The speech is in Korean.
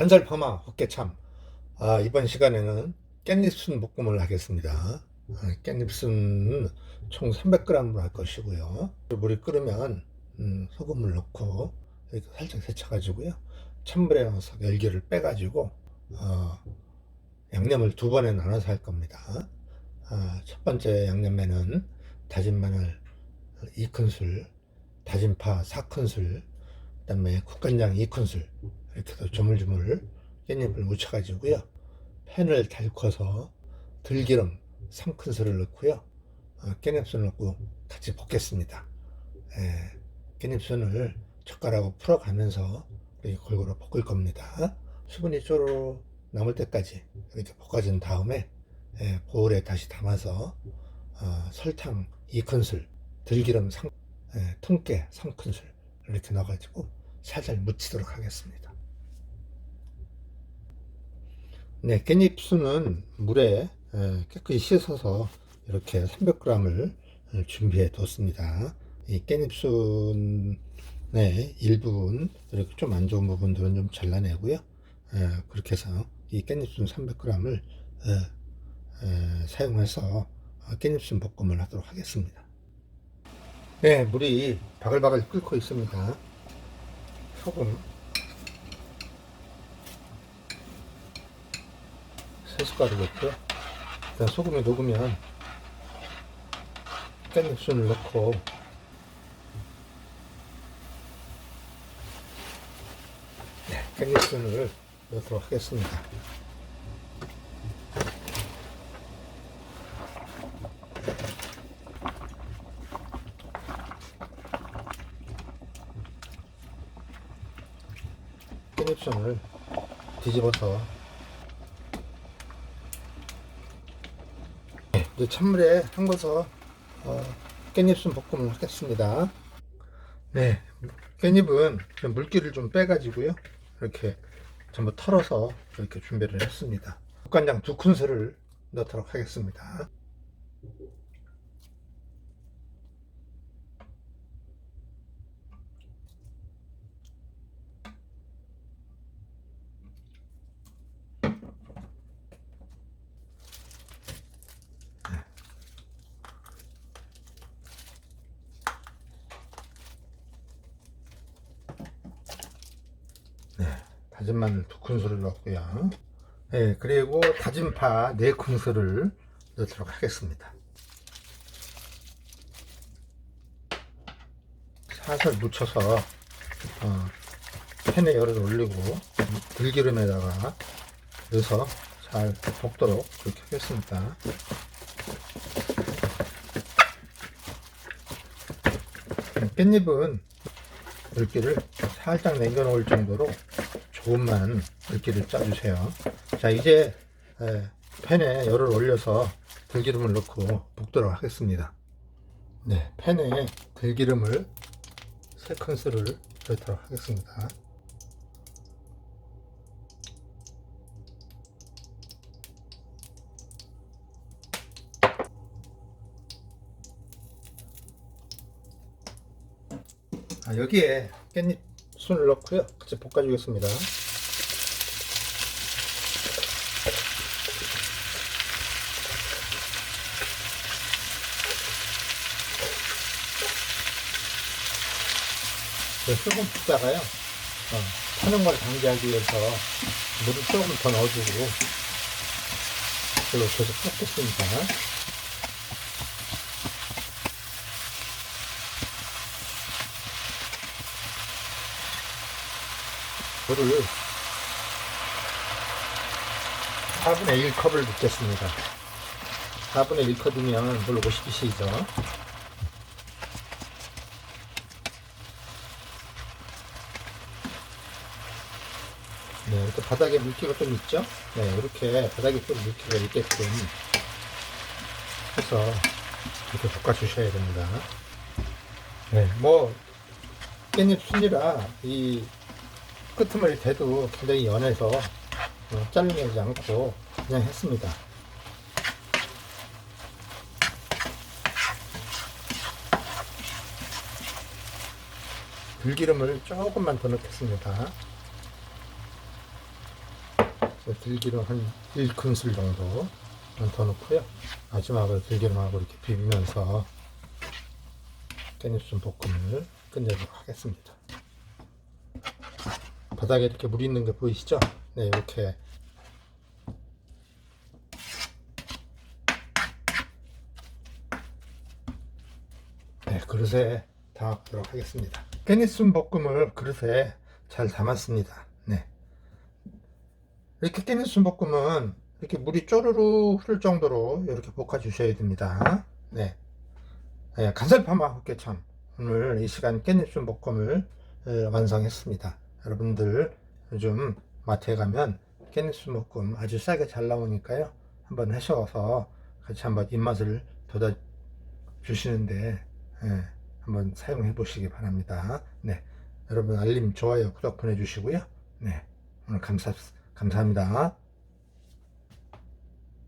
한살 파마 헛개참. 아, 이번 시간에는 깻잎순 볶음을 하겠습니다. 아, 깻잎순 총 300g으로 할 것이고요. 물이 끓으면 음, 소금을 넣고 살짝 데쳐 가지고요. 찬물에 넣어서 열기를 빼 가지고 어, 양념을 두 번에 나눠서 할 겁니다. 아, 첫 번째 양념에는 다진 마늘 2큰술 다진 파 4큰술 그 다음에 국간장 2큰술 이렇게 해서 조물조물 깻잎을 묻혀 가지고요. 팬을 달궈서 들기름 3큰술을 넣고요. 어, 깻잎순을 넣고 같이 볶겠습니다. 예, 깻잎순을 젓가락으로 풀어가면서 이렇게 골고루 볶을 겁니다. 수분이 쪼르르 남을 때까지 이렇게 볶아준 다음에 예, 보울에 다시 담아서 어, 설탕 2큰술 들기름 3, 예, 통깨 3큰술 이렇게 넣어가지고 살살 묻히도록 하겠습니다. 네, 깻잎수는 물에 예, 깨끗이 씻어서 이렇게 300g을 준비해 뒀습니다. 이 깻잎순의 일부분 이렇게 좀 안 좋은 부분들은 좀 잘라내고요. 예, 그렇게 해서 이 깻잎순 300g을 사용해서 깻잎순 볶음을 하도록 하겠습니다. 네, 물이 바글바글 끓고 있습니다. 소금, 세 숟가락 넣고요. 일단 소금이 녹으면 깻잎순을 넣고 네, 깻잎순을 넣도록 하겠습니다. 깻잎순을 뒤집어서 네, 이제 찬물에 헹궈서 어, 깻잎순 볶음을 하겠습니다. 네, 깻잎은 좀 물기를 좀 빼가지고요. 이렇게 전부 털어서 이렇게 준비를 했습니다. 국간장 두 큰술을 넣도록 하겠습니다. 네, 다진 마늘 두 큰술을 넣고요. 네, 그리고 다진 파 네 큰술을 넣도록 하겠습니다. 살살 묻혀서 어, 팬에 열을 올리고 들기름에다가 넣어서 잘 볶도록 그렇게 하겠습니다. 네, 깻잎은 물기를 살짝 남겨놓을 정도로 조금만 물기를 짜주세요. 자, 이제 에, 팬에 열을 올려서 들기름을 넣고 볶도록 하겠습니다. 네, 팬에 들기름을 3큰술을 넣도록 하겠습니다. 아, 여기에 깻잎 순을 넣고요. 같이 볶아주겠습니다. 그 소금 붓다가요. 어, 타는 걸 방지하기 위해서 물을 조금 더 넣어주고 그걸로 계속 볶겠습니다. 물을 4분의 1컵을 붓겠습니다. 4분의 1컵이면 물 50cc죠. 네, 이렇게 바닥에 물기가 좀 있죠? 네, 이렇게 바닥에 좀 물기가 있게끔 해서 이렇게 볶아주셔야 됩니다. 네, 뭐, 깻잎 순이라 이 끄트머리 대도 굉장히 연해서 어, 잘라내지 않고 그냥 했습니다. 들기름을 조금만 더 넣겠습니다. 들기름 한 1큰술 정도 더 넣고요. 마지막으로 들기름하고 이렇게 비비면서 깻잎순 볶음을 끝내도록 하겠습니다. 바닥에 이렇게 물 있는 게 보이시죠? 네, 이렇게 네, 그릇에 담아보도록 하겠습니다. 깻잎순 볶음을 그릇에 잘 담았습니다. 네. 이렇게 깻잎순 볶음은 이렇게 물이 쪼르르 흐를 정도로 이렇게 볶아 주셔야 됩니다. 네. 네, 간살파마 호깨참 오늘 이 시간 깻잎순 볶음을 에, 완성했습니다. 여러분들 요즘 마트에 가면 볶음 아주 싸게 잘 나오니까요. 한번 하셔서 같이 한번 입맛을 돋아 주시는데 예, 한번 사용해 보시기 바랍니다. 네. 여러분 알림, 좋아요, 구독 보내주시고요. 네. 오늘 감사, 감사합니다.